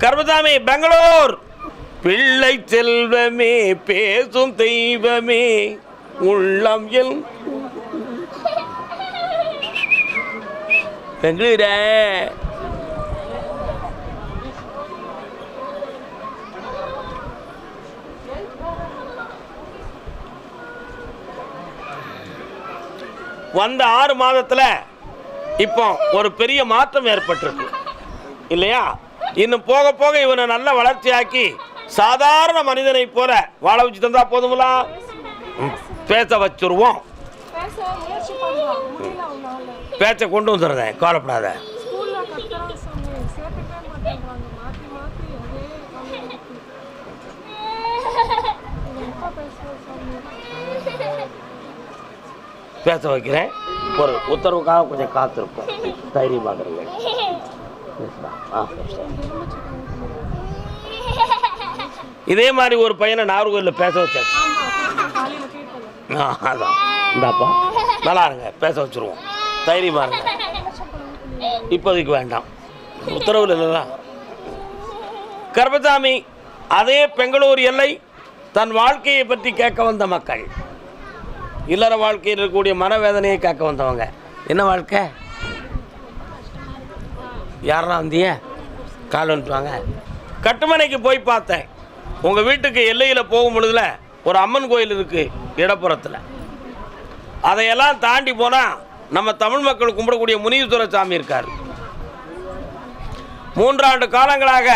கர்மசாமி பெங்களூர்! பிள்ளை செல்வமே பேசும் தெய்வமே உள்ளம் எல். பெங்களூர! வந்த ஆறு மாதத்தில் இப்போ ஒரு பெரிய மாற்றம் ஏற்பட்டிருக்கு. இல்லையா? இன்னும் போக போக இவனை நல்ல வளர்ச்சியாக்கி சாதாரண மனிதனை போல வாழ வச்சு தந்தா போதுங்களா பேச வச்சுருவோம். பேச்சை கொண்டு வந்துடுறேன் கவலைப்படாத. பேச வைக்கிறேன். ஒரு உத்தரவுக்காக கொஞ்சம் காத்திருப்போம். தைரியமாக இருங்க இதே மாதிரி ஒரு பையனை நாகர்கோயிலில் பேச வச்சாச்சு. ஆ, அதான். இந்தாப்பா. நல்லா இருங்க. பேச வச்சுருவோம். தைரியமாக இருங்க. இப்போதைக்கு வேண்டாம். உத்தரவில் இல்லைல்ல. கர்பசாமி அதே பெங்களூர் எல்லை தன் வாழ்க்கையை பற்றி கேட்க வந்த மக்கள். இல்லற வாழ்க்கையில் இருக்கக்கூடிய மனவேதனையை கேட்க வந்தவங்க. என்ன வாழ்க்கை? யாரெல்லாம் வந்தீங்க? கால் வந்துட்டுவாங்க கட்டுமனைக்கு போய் பார்த்தேன். உங்கள் வீட்டுக்கு எல்லையில் போகும் பொழுதுல ஒரு அம்மன் கோயில் இருக்குது இடப்புறத்தில். அதையெல்லாம் தாண்டி போனால் நம்ம தமிழ் மக்கள் கும்பிடக்கூடிய முனீஸ்வர சாமி இருக்கார். மூன்றாண்டு காலங்களாக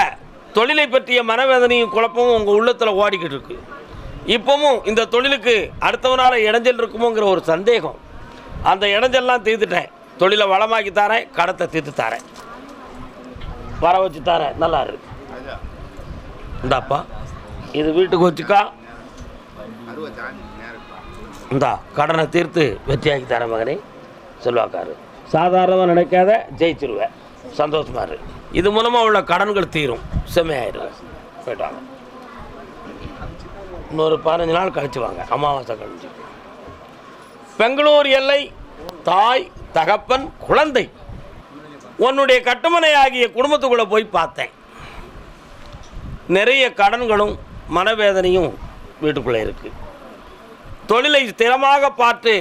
தொழிலை பற்றிய மனவேதனையும் குழப்பமும் உங்கள் உள்ளத்தில் ஓடிக்கிட்டு இருக்கு. இப்போவும் இந்த தொழிலுக்கு அடுத்தவனால இடைஞ்சல் இருக்குமோங்கிற ஒரு சந்தேகம். அந்த இடைஞ்சல்லாம் தீர்த்துட்டேன் தொழிலை வளமாக்கி தரேன் கடத்தை தீர்த்து தாரேன். வர வச்சு தரேன். நல்லா இருக்கு. இந்தாப்பா இது வீட்டுக்கு வச்சுக்கா. இந்தா கடனை தீர்த்து வெற்றியாக்கி தரேன் மகனே. செல்வாக்காரு. சாதாரணமாக நினைக்காத ஜெயிச்சிருவேன் சந்தோஷமா இரு. இது மூலமாக உள்ள கடன்கள் தீரும். செம்மையாயிரும் போயிட்டாங்க. இன்னொரு பதினஞ்சு நாள் கழிச்சு வாங்க. அமாவாசை கழிச்சு. பெங்களூர் எல்லை தாய் தகப்பன் குழந்தை. உன்னுடைய கட்டுமனை ஆகிய குடும்பத்துக்குள்ளே போய் பார்த்தேன். நிறைய கடன்களும் மனவேதனையும் வீட்டுக்குள்ளே இருக்குது தொழிலை ஸ்திரமாக பார்த்து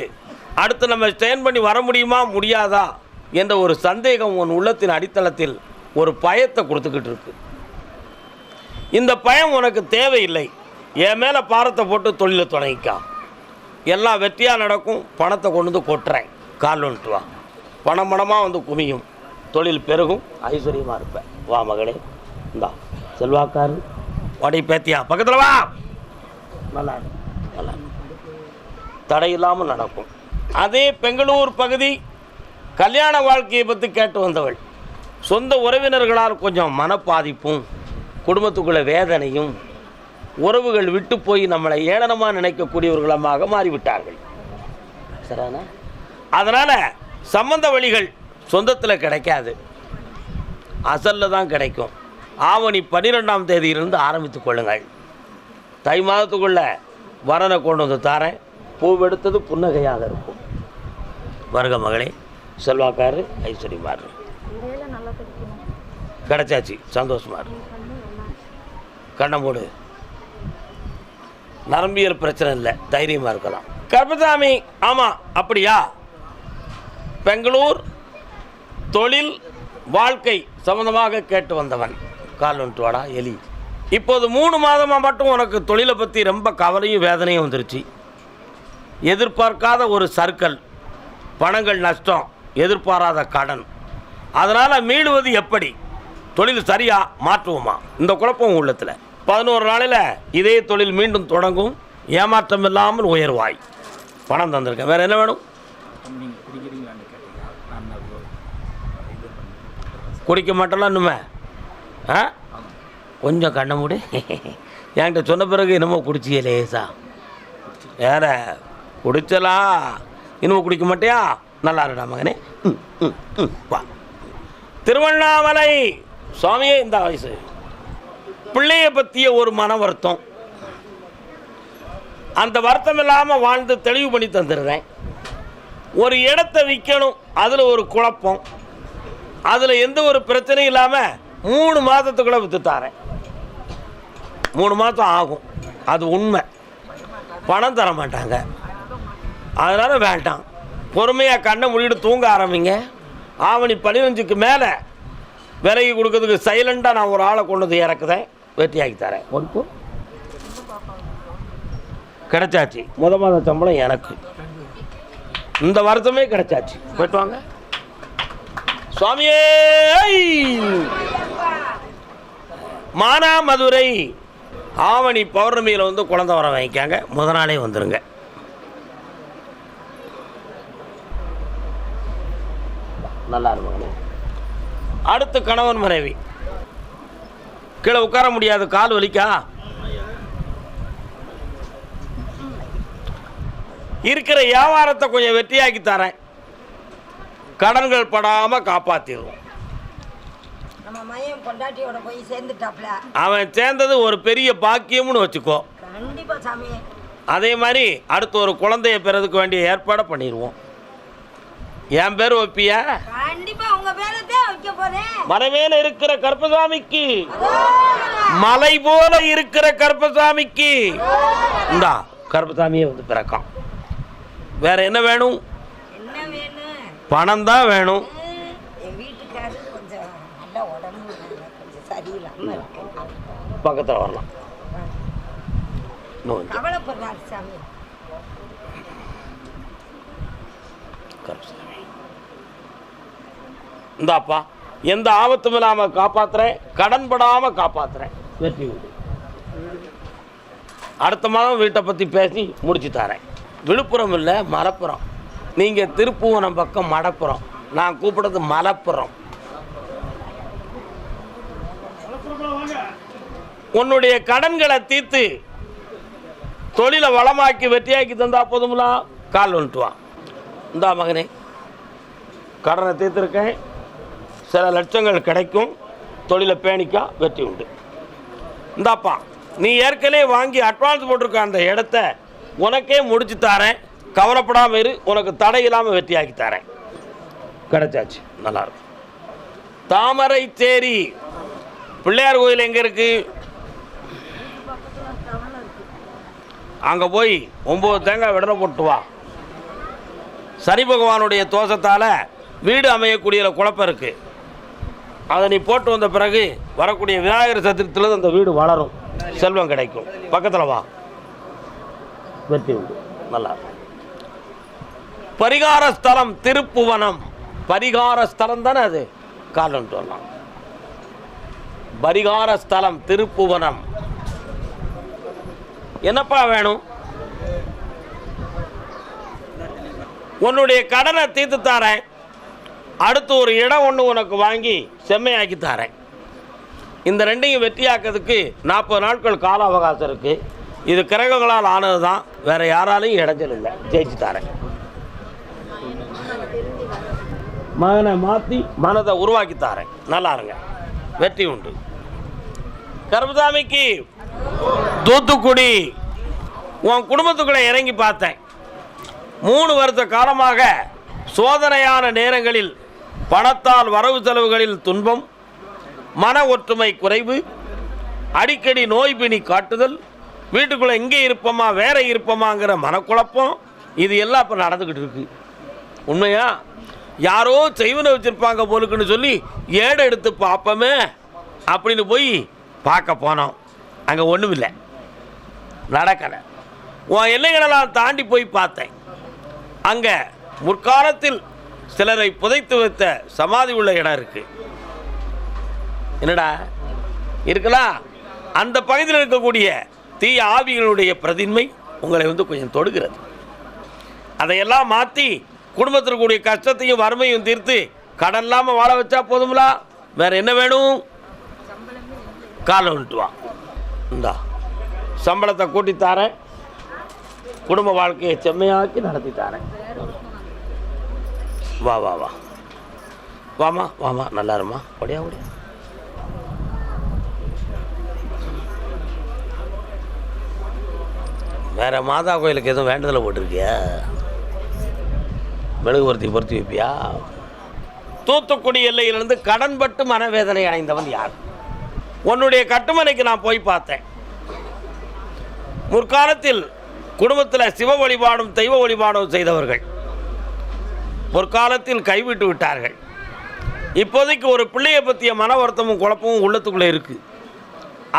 அடுத்து நம்ம ஸ்டேன் பண்ணி வர முடியுமா முடியாதா என்ற ஒரு சந்தேகம் உன் உள்ளத்தின் அடித்தளத்தில் ஒரு பயத்தை கொடுத்துக்கிட்டு இருக்கு. இந்த பயம் உனக்கு தேவையில்லை. என் மேலே பாரத்தை போட்டு தொழிலை தொடங்கிக்கா. எல்லாம் வெற்றியாக நடக்கும் பணத்தை கொண்டு வந்து கொட்டுறேன். கால் வந்துட்டு வா. பணம் பணமாக வந்து குமியும். தொழில் பெருகும் ஐஸ்வர்யமாக இருப்பேன். வா மகளே இந்தா செல்வாக்காரு. வாடி பேத்தியா பக்கத்தில் வா. நல்லா நல்லா. தடையில்லாமல் நடக்கும். அதே பெங்களூர் பகுதி கல்யாண வாழ்க்கையை பற்றி கேட்டு வந்தவள். சொந்த உறவினர்களால் கொஞ்சம் மனப்பாதிப்பும் குடும்பத்துக்குள்ள வேதனையும் உறவுகள் விட்டு போய் நம்மளை ஏளனமாக நினைக்கக்கூடியவர்களமாக மாறிவிட்டார்கள். சரிண்ணா அதனால் சம்பந்த வழிகள் சொந்தத்தில் கிடைக்காது. அசலில் தான் கிடைக்கும். ஆவணி பன்னிரெண்டாம் தேதியிலிருந்து ஆரம்பித்துக் கொள்ளுங்கள். தை மாதத்துக்குள்ள வரனை கொண்டு வந்து தாரேன். பூவெடுத்தது புன்னகையாக இருக்கும். வருக மகளே செல்வாக்காரு ஐஸ்வர்யமாரு. கிடைச்சாச்சு. சந்தோஷமா இருக்கு கண்ணை மூடு. நரம்பியல் பிரச்சனை இல்லை. தைரியமாக இருக்கலாம். கர்பசாமி ஆமாம் அப்படியா? பெங்களூர் தொழில் வாழ்க்கை சம்பந்தமாக கேட்டு வந்தவன் கால் வந்துட்டு வாடா எலி. இப்போது மூணு மாதமாக மட்டும் உனக்கு தொழிலை பற்றி ரொம்ப கவலையும் வேதனையும் வந்துருச்சு. எதிர்பார்க்காத ஒரு சர்க்கல் பணங்கள் நஷ்டம் எதிர்பாராத கடன். அதனால் மீளுவது எப்படி? தொழில் சரியாக மாற்றுவோமா? இந்த குழப்பம் உள்ளத்தில். பதினோரு நாளில் இதே தொழில் மீண்டும் தொடங்கும். ஏமாற்றம் இல்லாமல் உயர்வாய் பணம் தந்திருக்கேன். வேறு என்ன வேணும் நீங்கள் குடிக்கிறீங்களான்னு கேட்டீங்க நான் அது இது பண்ணி குடிக்க மாட்டோம்ல இன்னுமே. ஆ? கொஞ்சம் கண்ணை மூடு. என்கிட்ட சொன்ன பிறகு என்னமோ குடிச்சியே லேசா. வேற குடிச்சலா? இன்னமும் குடிக்க மாட்டியா? நல்லா இருடா மகனே. வா. திருவண்ணாமலை. சுவாமியே இந்த வயசு. பிள்ளைய பற்றிய ஒரு மன வருத்தம் அந்த வருத்தம் இல்லாமல் வாழ்ந்து தெளிவு பண்ணி தந்துடுறேன் ஒரு இடத்த விற்கணும் அதில் ஒரு குழப்பம். அதில் எந்த ஒரு பிரச்சனையும் இல்லாமல் மூணு மாதத்துக்குள்ளே விற்றுத்தாரேன் மூணு மாதம் ஆகும். அது உண்மை. பணம் தர மாட்டாங்க. அதனால் வேண்டாம். பொறுமையாக கண்ணை மூடிட்டு தூங்க ஆரம்பிங்க. ஆவணி பதினஞ்சுக்கு மேலே விலைக்கு கொடுக்கறதுக்கு சைலண்ட்டாக நான் ஒரு ஆளை கொண்டு வந்து இறக்குதேன் வெட்டியாக்கி தரேன். ஒன்று. கிடைச்சாச்சு. முத மாத சம்பளம் எனக்கு. இந்த வருஷமே கிடைச்சாச்சு. போயிட்டு வாங்க. சுவாமியே மானாமதுரை ஆவணி பௌர்ணமியில் வந்து குழந்தை வர வாங்கிக்காங்க. முத நாளே வந்துருங்க. நல்லா இருப்பாங்க அடுத்து கணவன் மனைவி. கீழே உட்கார முடியாது கால் வலிக்கா? இருக்கிற வியாபாரத்தை கொஞ்சம் வெற்றியாக்கி தரேன். கடன்கள் படாமல் காப்பாற்றிடுவோம் அவன் சேர்ந்தது ஒரு பெரிய பாக்கியம்னு வச்சுக்கோ. அதே மாதிரி அடுத்து ஒரு குழந்தைய பெறதுக்கு வேண்டிய ஏற்பாடை பண்ணிடுவோம். என் பேர் போறேன். மலைமேல இருக்கிற கருப்பசாமிக்கு. மலை போல இருக்கிற கருப்பசாமிக்கு. இந்தா கருப்பசாமியே வந்து பிறக்கான். வேற என்ன வேணும்? பணம் தான் வேணும் பக்கத்தில் வரலாம். இந்தாப்பா எந்த ஆபத்தும் இல்லாமல் காப்பாத்துறேன் கடன் படாமல் காப்பாத்துறேன். வெற்றி வீடு அடுத்த மாதம் வீட்டை பற்றி பேசி முடிச்சு தரேன். விழுப்புரம் இல்லை மலப்புரம். நீங்கள் திருப்புவனம் பக்கம் மடப்புறம். நான் கூப்பிடுறது மலப்புறம். உன்னுடைய கடன்களை தீர்த்து தொழிலை வளமாக்கி வெற்றியாக்கி தந்தா போதுங்களா கால் வந்துட்டு வா. இந்தா மகனே கடனை தீர்த்துருக்கேன். சில லட்சங்கள் கிடைக்கும். தொழிலை பேணிக்கா வெற்றி உண்டு. இந்தாப்பா நீ ஏற்கனவே வாங்கி அட்வான்ஸ் போட்டிருக்க அந்த இடத்த உனக்கே முடிச்சு தரேன். கவலைப்படாமல் இரு. உனக்கு தடை இல்லாமல் வெற்றியாக்கி தரேன். கிடைச்சாச்சு. நல்லா இருக்கும். தாமரை தேரி. பிள்ளையார் கோயில் எங்கே இருக்குது அங்கே போய் ஒம்பது தேங்காய் விடலை போட்டு வா. சனி பகவானுடைய தோஷத்தால் வீடு அமையக்கூடிய குழப்பம் இருக்குது அதை நீ போட்டு வந்த பிறகு வரக்கூடிய விநாயகர் சதுரத்தில் அந்த வீடு வளரும். செல்வம் கிடைக்கும். பக்கத்தில் வா. வெற்றி உண்டு நல்லா இருக்கும். பரிகார ஸ்தலம் திருப்புவனம். பரிகார ஸ்தலம் தானே அது? காரணம் சொல்லலாம் பரிகார ஸ்தலம் திருப்புவனம். என்னப்பா வேணும்? உன்னுடைய கடனை தீர்த்து தாரேன். அடுத்து ஒரு இடம் ஒன்று உனக்கு வாங்கி செம்மையாக்கி தரேன். இந்த ரெண்டையும் வெற்றியாக்கிறதுக்கு நாற்பது நாட்கள் கால அவகாசம் இருக்குது இது கிரகங்களால் ஆனது தான் வேறு யாராலையும் இடைஞ்சல் இல்லை. ஜெயிச்சு தாரேன். மகனை மாற்றி மனதை உருவாக்கி தாரேன் நல்லா இருங்க. வெற்றி உண்டு. கருப்பசாமிக்கு தூத்துக்குடி உன் குடும்பத்துக்குள்ளே இறங்கி பார்த்தேன். மூணு வருஷ காலமாக சோதனையான நேரங்களில் பணத்தால் வரவு செலவுகளில் துன்பம் மன ஒற்றுமை குறைவு அடிக்கடி நோய் பிணி காட்டுதல் வீட்டுக்குள்ளே இங்கே இருப்போமா வேற இருப்போமாங்கிற மனக்குழப்பம் இது எல்லாம் இப்போ நடந்துக்கிட்டு இருக்கு. உண்மையாக யாரோ செய்வனை வச்சுருப்பாங்க போலுக்குன்னு சொல்லி ஏடை எடுத்து பார்ப்போமே அப்படின்னு போய் பார்க்க போனோம். அங்கே ஒன்றும் இல்லை. நடக்கலை. உன் எல்லைகளெல்லாம் தாண்டி போய் பார்த்தேன். அங்கே முற்காலத்தில் சிலரை புதைத்து வைத்த சமாதி உள்ள இடம் இருக்குது என்னடா? இருக்கலாம் அந்த பகுதியில் இருக்கக்கூடிய தீய ஆவிகளுடைய பிரதின்மை உங்களை வந்து கொஞ்சம் தொடுகிறது. அதையெல்லாம் மாற்றி குடும்பத்தில் கூடிய கஷ்டத்தையும் வறுமையும் தீர்த்து கடன் இல்லாமல் வாழ வச்சா போதுங்களா வேற என்ன வேணும்? காலம் விட்டுவா வா. இந்தா சம்பளத்தை கூட்டி தாரேன். குடும்ப வாழ்க்கையை செம்மையாக்கி நடத்தி தாரேன். வா வா வா. வாமா வாமா நல்லா இருமா? ஒடியா ஒடியா வேற மாதா கோயிலுக்கு எதுவும் வேண்டுதலை போட்டிருக்கியா? மெழுகுவர்த்தி பொருத்தி வைப்பியா? தூத்துக்குடி எல்லையிலிருந்து கடன்பட்டு மனவேதனை அடைந்தவன் யார்? உன்னுடைய கட்டுமனைக்கு நான் போய் பார்த்தேன். முற்காலத்தில் குடும்பத்தில் சிவ வழிபாடும் தெய்வ வழிபாடும் செய்தவர்கள். முற்காலத்தில் கைவிட்டு விட்டார்கள். இப்போதைக்கு ஒரு பிள்ளையை பற்றிய மன வருத்தமும் குழப்பமும் உள்ளத்துக்குள்ளே இருக்குது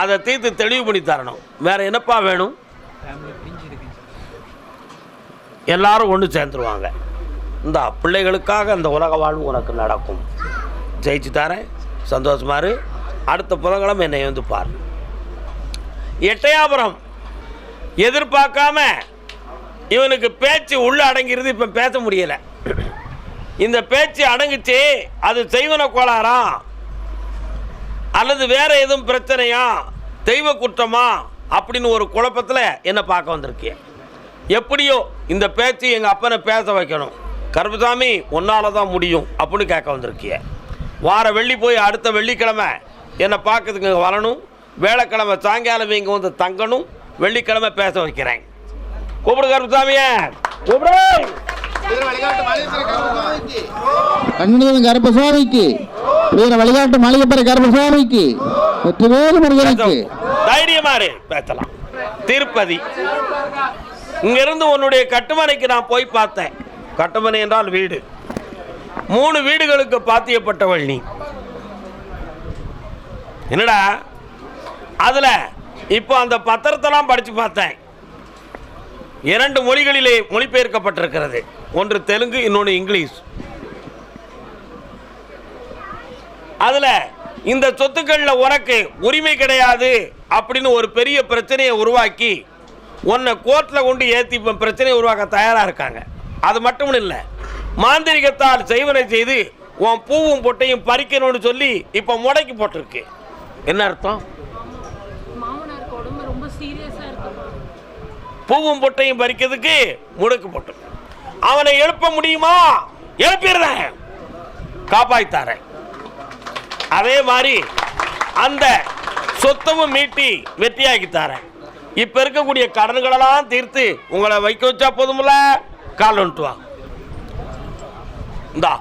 அதை தீர்த்து தெளிவு பண்ணி தரணும். வேறு என்னப்பா வேணும்? எல்லாரும் ஒன்று சேர்ந்துருவாங்க. இந்த பிள்ளைகளுக்காக அந்த உலக வாழ்வு உனக்கு நடக்கும். ஜெயிச்சு தரேன். சந்தோஷமாக இரு. அடுத்த புதன்கிழமை என்னை வந்து பார். எட்டயாபுரம். எதிர்பார்க்காம இவனுக்கு பேச்சு உள்ள அடங்கிருது இப்போ பேச முடியலை. இந்த பேச்சு அடங்குச்சு அது செய்வன கோளாறா? அல்லது வேற எதுவும் பிரச்சனையா? தெய்வ குற்றமா? அப்படின்னு ஒரு குழப்பத்தில் என்னை பார்க்க வந்திருக்கேன் எப்படியோ இந்த பேச்சு எங்கள் அப்பனை பேச வைக்கணும். கருப்பசாமி உன்னால தான் முடியும் அப்படின்னு கேட்க வந்திருக்கிய. வார வெள்ளி போய் அடுத்த வெள்ளிக்கிழமை என்னை பார்க்கறதுக்கு இங்கே வரணும். வேலைக்கிழமை சாயங்காலம் இங்கே வந்து தங்கணும். வெள்ளிக்கிழமை பேச வைக்கிறேன். கூப்பிடு கருப்பசாமியே. கூப்பிடு. கண்ணன் கருப்பசாமிக்கு. வீர வழிகாட்டு மலையப்பர கருப்பசாமிக்கு. வெற்றிவேலு முருகனுக்கு. தைரியமா இரு பேசலாம். திருப்பதி. இங்கிருந்து உன்னுடைய கட்டுமனைக்கு நான் போய் பார்த்தேன். கட்டுமனை என்றால் வீடு. மூணு வீடுகளுக்கு பாத்தியப்பட்டவள் நீ. என்னடா? அதில் இப்போ அந்த பத்திரத்தெல்லாம் படித்து பார்த்தேன். இரண்டு மொழிகளிலே மொழிபெயர்க்கப்பட்டிருக்கிறது. ஒன்று தெலுங்கு இன்னொன்று இங்கிலீஷ். அதில் இந்த சொத்துக்களில் உனக்கு உரிமை கிடையாது அப்படின்னு ஒரு பெரிய பிரச்சனையை உருவாக்கி உன்னை கோர்ட்டில் கொண்டு ஏற்றி இப்போ பிரச்சனையை உருவாக்க தயாராக இருக்காங்க. அது மட்டும் இல்லை மாந்திரிகத்தால் செய்வனை செய்து உன் பூவும் பொட்டையும் பறிக்கணும்னு சொல்லி இப்போ முடக்கி போட்டிருக்கு. என்ன அர்த்தம்? பூவும் பொட்டையும் பறிக்கிறதுக்கு முடக்கு போட்டிருக்கு அவனை எழுப்ப முடியுமா? எழுப்பிடுறேன் காப்பாய்த்தாரேன் அதே மாதிரி அந்த சொத்தமும் மீட்டி வெற்றியாக்கி தரேன் இப்போ இருக்கக்கூடிய கடன்களெல்லாம் தீர்த்து உங்களை வைக்க வச்சா போதுமில்ல கால் வந்துட்டு வா. இந்தா.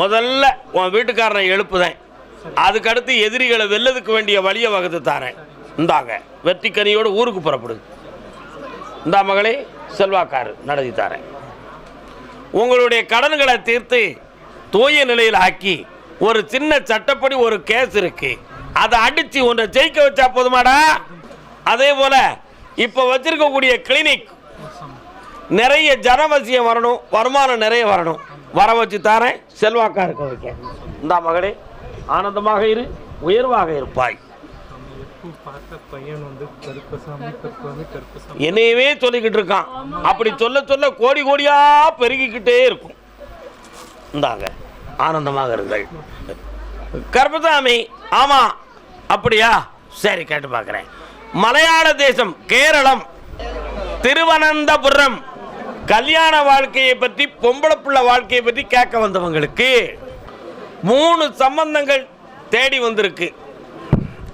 முதல்ல உன் வீட்டுக்காரனை எழுப்புதேன். அதுக்கடுத்து எதிரிகளை வெல்லதுக்கு வேண்டிய வழியை வகுத்து தாரேன். இந்தாங்க வெற்றிக்கனியோடு ஊருக்கு புறப்படுது இந்தா மகளே செல்வாக்காரு நடத்தி தாரேன். உங்களுடைய கடன்களை தீர்த்து தூய நிலையில் ஆக்கி ஒரு சின்ன சட்டப்படி ஒரு கேஸ் இருக்கு. அதை அடிச்சு உன்னை ஜெயிக்க வச்சா போதுமாடா? அதே போல இப்போ வச்சிருக்கக்கூடிய கிளினிக் நிறைய ஜனவசியம் வரணும் வருமானம் நிறைய வரணும். வர வச்சு தாரேன் செல்வாக்கா இருக்க வைக்க இந்தா மகளே ஆனந்தமாக இரு உயர்வாக இருப்பாய். என்னையவே சொல்லிக்கிட்டு இருக்கான். அப்படி சொல்ல சொல்ல கோடி கோடியா பெருகிக்கிட்டே இருக்கும். இந்தாங்க ஆனந்தமாக இருங்கள். கர்பதாமி ஆமா அப்படியா? சரி கேட்டு பார்க்குறேன். மலையாள தேசம் கேரளம் திருவனந்தபுரம். கல்யாண வாழ்க்கையை பற்றி பொம்பளை பிள்ளை வாழ்க்கையை பற்றி கேட்க வந்தவங்களுக்கு மூணு சம்பந்தங்கள் தேடி வந்திருக்கு.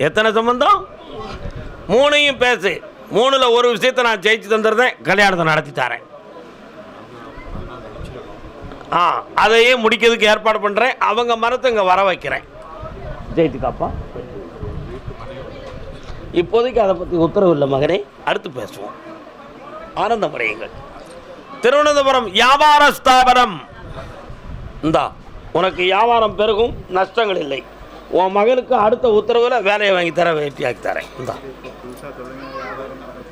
எத்தனை சம்பந்தம்? மூணையும் பேசு. மூணில் ஒரு விஷயத்தை நான் ஜெயிச்சு தந்துடுறேன் கல்யாணத்தை நடத்தி தரேன். ஆ அதையே முடிக்கிறதுக்கு ஏற்பாடு பண்ணுறேன் அவங்க மரத்தை இங்கே வர வைக்கிறேன். ஜெயித்துக்காப்பா இப்போதைக்கு அதை பற்றி உத்தரவு இல்லை மகனே. அடுத்து பேசுவோம். ஆனந்தமடையுங்கள். திருவனந்தபுரம் வியாபார ஸ்தாபனம். இந்தா உனக்கு வியாபாரம் பெருகும் நஷ்டங்கள் இல்லை. உன் மகனுக்கு அடுத்த உத்தரவில் வேலையை வாங்கி தர வேட்டியாக்கி தரேன். இந்தா.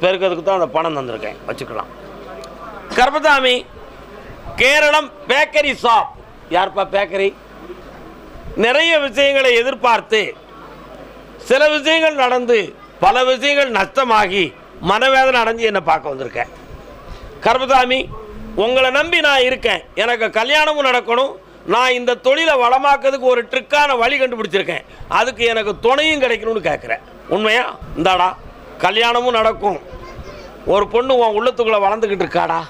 பெருக்கிறதுக்கு தான் அந்த பணம் தந்திருக்கேன். வச்சுக்கலாம். கர்பதாமி கேரளம் பேக்கரி ஷாப். யார்ப்பா பேக்கரி? நிறைய விஷயங்களை எதிர்பார்த்து சில விஷயங்கள் நடந்து பல விஷயங்கள் நஷ்டமாகி மனவேதனை அடைஞ்சு என்னை பார்க்க வந்திருக்கேன். கருப்பசாமி உங்களை நம்பி நான் இருக்கேன். எனக்கு கல்யாணமும் நடக்கணும். நான் இந்த தொழிலை வளமாக்கிறதுக்கு ஒரு ட்ரிக்கான வழி கண்டுபிடிச்சிருக்கேன். அதுக்கு எனக்கு துணையும் கிடைக்கணும்னு கேட்குறேன் உண்மையா? இந்தாடா கல்யாணமும் நடக்கும். ஒரு பொண்ணு உன் உள்ளத்துக்குள்ளே வளர்ந்துக்கிட்டு இருக்காடா.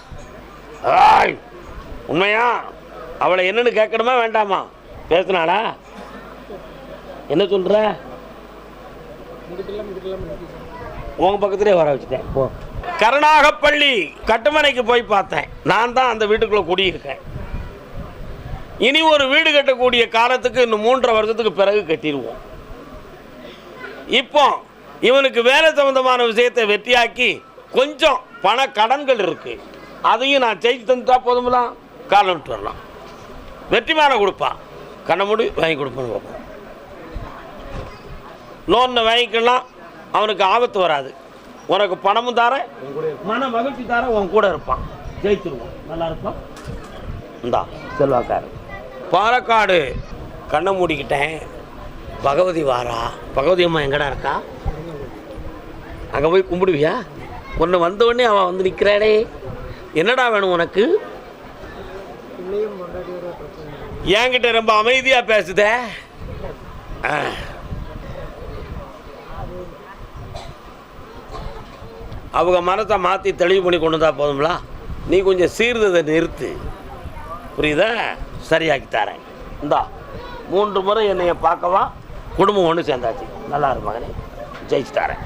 ஆய் உண்மையா? அவளை என்னென்னு கேட்கணுமா வேண்டாமா? பேசுனாடா என்ன சொல்கிற உங்க பக்கத்திலே வர வச்சுட்டேன். போ. கருணாகப்பள்ளி கட்டுமனைக்கு போய் பார்த்தேன். நான் தான் அந்த வீட்டுக்குள்ளே குடியிருக்கேன். இனி ஒரு வீடு கட்டக்கூடிய காலத்துக்கு இன்னும் மூன்றரை வருஷத்துக்கு பிறகு கட்டிடுவோம். இப்போ இவனுக்கு வேலை சம்பந்தமான விஷயத்தை வெற்றியாக்கி கொஞ்சம் பண கடன்கள் இருக்கு. அதையும் நான் செய்து தந்துட்டா போதுங்களா காலம் விட்டு வரலாம். வெற்றிமான கொடுப்பான் கண்ணை மூடி வாங்கி கொடுப்பேன்னு பார்ப்போம் லோனை வாங்கிக்கலாம். அவனுக்கு ஆபத்து வராது. உனக்கு பணமும் தரேன் மன மகிழ்ச்சி தரேன் உன் கூட இருப்பான். ஜெயிச்சிருவான் நல்லா இருப்பான் இந்தா செல்வாக்காரு பாலக்காடு கண்ணை மூடிக்கிட்டேன். பகவதி வாரா? பகவதி அம்மா எங்கடா இருக்கா? அங்கே போய் கும்பிடுவியா? உன்னை வந்தவொடனே அவன் வந்து நிற்கிறாடே என்னடா வேணும் உனக்கு? என்கிட்ட ரொம்ப அமைதியாக பேசுதே. அவங்க மனத்தை மாற்றி தெளிவு பண்ணி கொண்டு வந்தால் போதும்ல? நீ கொஞ்சம் சீர்ததை நிறுத்து. புரியுதா? சரியாக்கி தரேன். இந்தா மூன்று முறை என்னைய பார்க்கவா? குடும்பம் ஒன்று சேர்ந்தாச்சு. நல்லா இருக்கு மகனே. ஜெயிச்சு தரேன்.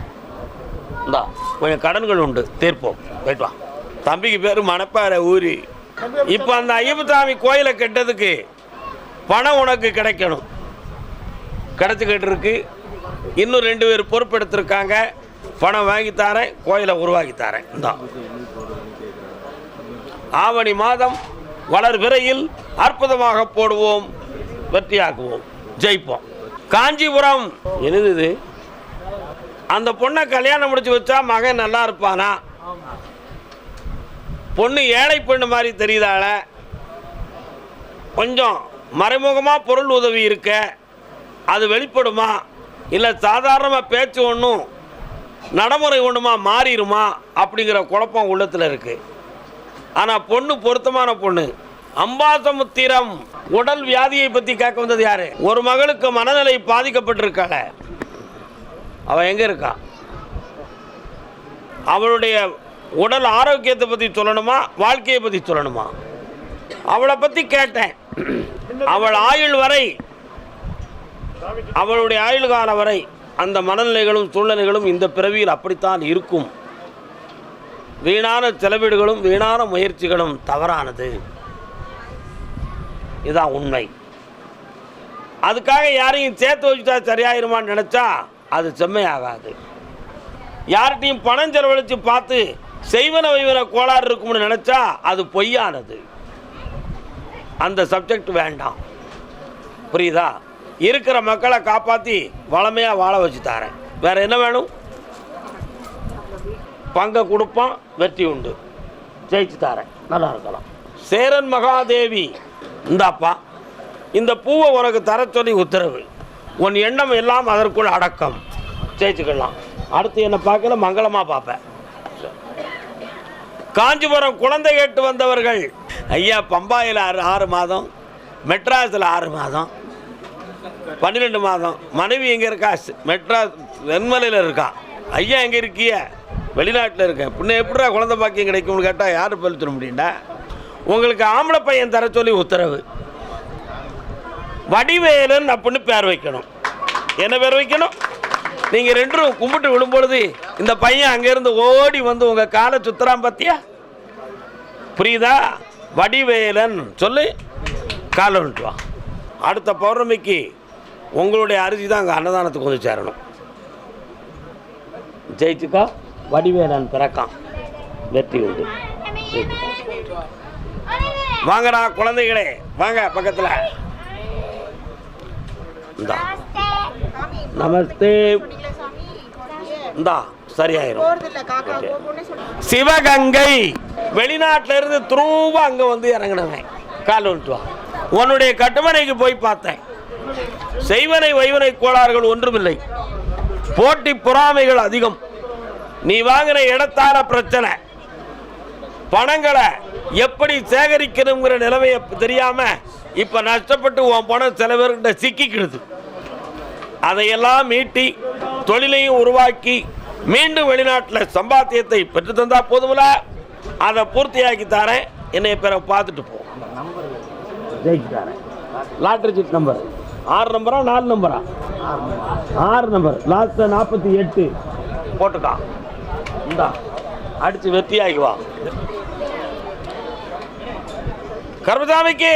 இந்தா கொஞ்சம் கடன்கள் உண்டு. தீர்ப்போம். போயிட்டு வா. தம்பிக்கு பேர் மணப்பாறை ஊரி. இப்போ அந்த ஐயப்பசாமி கோயிலை கெட்டதுக்கு பணம் உனக்கு கிடைக்கணும். கிடச்சிக்கிட்டு இருக்கு. இன்னும் ரெண்டு பேர் பொறுப்பெடுத்திருக்காங்க. பணம் வாங்கி கோயிலை உருவாக்கி தான் ஆவணி மாதம் வளர் விரையில் அற்புதமாக போடுவோம் வெற்றியாக்குவோம். ஜெயிப்போம். காஞ்சிபுரம். என்னது அந்த பொண்ணை கல்யாணம் முடிச்சு வச்சா மகன் நல்லா இருப்பானா? பொண்ணு ஏழை பெண்ணு மாதிரி தெரியுதால? கொஞ்சம் மறைமுகமாக பொருள் உதவி இருக்க அது வெளிப்படுமா? இல்லை சாதாரணமாக பேச்சு ஒன்றும் நடைமுறை ஒன்றுமா மாறிடுமா அப்படிங்கிற குழப்பம் உள்ளத்தில் இருக்குது ஆனால் பொண்ணு பொருத்தமான பொண்ணு. அம்பாசமுத்திரம் உடல் வியாதியை பற்றி கேட்க வந்தது யாரு? ஒரு மகளுக்கு மனநிலை பாதிக்கப்பட்டிருக்காள. அவள் எங்கே இருக்கா? அவளுடைய உடல் ஆரோக்கியத்தை பற்றி சொல்லணுமா வாழ்க்கையை பற்றி சொல்லணுமா? அவளை பற்றி கேட்டேன். அவள் ஆயுள் வரை அவளுடைய ஆயுள் காலம் வரை அந்த மனநிலைகளும் சூழ்நிலைகளும் இந்த பிறவியில் அப்படித்தான் இருக்கும். வீணான செலவீடுகளும் வீணான முயற்சிகளும் தவறானது. இதுதான் உண்மை. அதுக்காக யாரையும் சேர்த்து வச்சுட்டா சரியாயிருமான்னு நினச்சா அது செம்மையாகாது. யார்கிட்டையும் பணம் செலவழித்து பார்த்து செய்வன வைவன கோளாறு இருக்கும்னு நினச்சா அது பொய்யானது. அந்த சப்ஜெக்ட் வேண்டாம். புரியுதா? இருக்கிற மக்களை காப்பாற்றி வளமையாக வாழ வச்சு தரேன். வேறு என்ன வேணும்? பங்கை கொடுப்பான் வெற்றி உண்டு. ஜெயிச்சு தரேன். நல்லா இருக்கலாம். சேரன் மகாதேவி இந்தாப்பா இந்த பூவை உனக்கு தர சொல்லி உத்தரவு. உன் எண்ணம் எல்லாம் அதற்குள் அடக்கம். ஜெயிச்சுக்கலாம். அடுத்து என்னை பார்க்கல மங்களமாக பார்ப்பேன். காஞ்சிபுரம் குழந்தை கேட்டு வந்தவர்கள். ஐயா பம்பாயில் ஆறு ஆறு மாதம் மெட்ராஸில் ஆறு மாதம். பன்னிரெண்டு மாதம். மனைவி எங்கே இருக்கா? மெட்ராஸ் வெண்மலையில் இருக்கா? ஐயா எங்கே இருக்கிய? வெளிநாட்டில் இருக்கேன். பின்ன எப்படிடா குழந்தை பாக்கியம் கிடைக்கும்னு கேட்டால் யார் பதில் சொல்ல முடியும்டா? உங்களுக்கு ஆம்பளை பையன் தர சொல்லி உத்தரவு. வடிவேலன் அப்படின்னு பேர் வைக்கணும். என்ன பேர் வைக்கணும்? நீங்கள் ரெண்டும் கும்பிட்டு விழும்பொழுது இந்த பையன் அங்கேருந்து ஓடி வந்து உங்கள் காலை சுத்துறான் பார்த்தியா புரியுதா? வடிவேலன் சொல்லு காலை விட்டுவான் அடுத்த பௌர்ணமிக்கு உங்களுடைய அரிசி தான் அங்கே அன்னதானத்துக்கு வந்து சேரணும். ஜெயிச்சுக்கா? வடிவேலன் பிறக்கான். வெற்றி உண்டு. வாங்கடா குழந்தைகளே வாங்க பக்கத்தில். இந்தா. நமஸ்தே. இந்தா சரியாயிரும். சிவகங்கை. வெளிநாட்டுல இருந்து துருவா அங்க வந்து இறங்கினவன். கால் விட்டு வா உன்னுடைய கட்டுமனைக்கு போய் பார்த்தேன். செய்வனை வைவனை கோளாறுகள் ஒன்றுமில்லை. போட்டி பொறாமைகள் அதிகம். நீ வாங்கின இடத்தால பிரச்சனை. பணங்களை எப்படி சேகரிக்கணுங்கிற நிலைமையை தெரியாம இப்ப நஷ்டப்பட்டு உன் பணம் சில பேர்கிட்ட சிக்கிக்கிடுது. அதையெல்லாம் மீட்டி தொழிலையும் உருவாக்கி மீண்டும் வெளிநாட்டில் சம்பாத்தியத்தை பெற்று தந்தா போதுமில்ல. அதை பூர்த்தியாக்கி தாரேன். என்னை பிற பார்த்துட்டு போ. Lottery seat number. ஆறு நம்பரா நாலு நம்பரா? ஆறு நம்பர். லாஸ்ட் நாற்பத்தி எட்டு. போட்டுக்கான் இந்தா. அடிச்சு வெற்றி ஆகிவா கர்மசாமிக்கு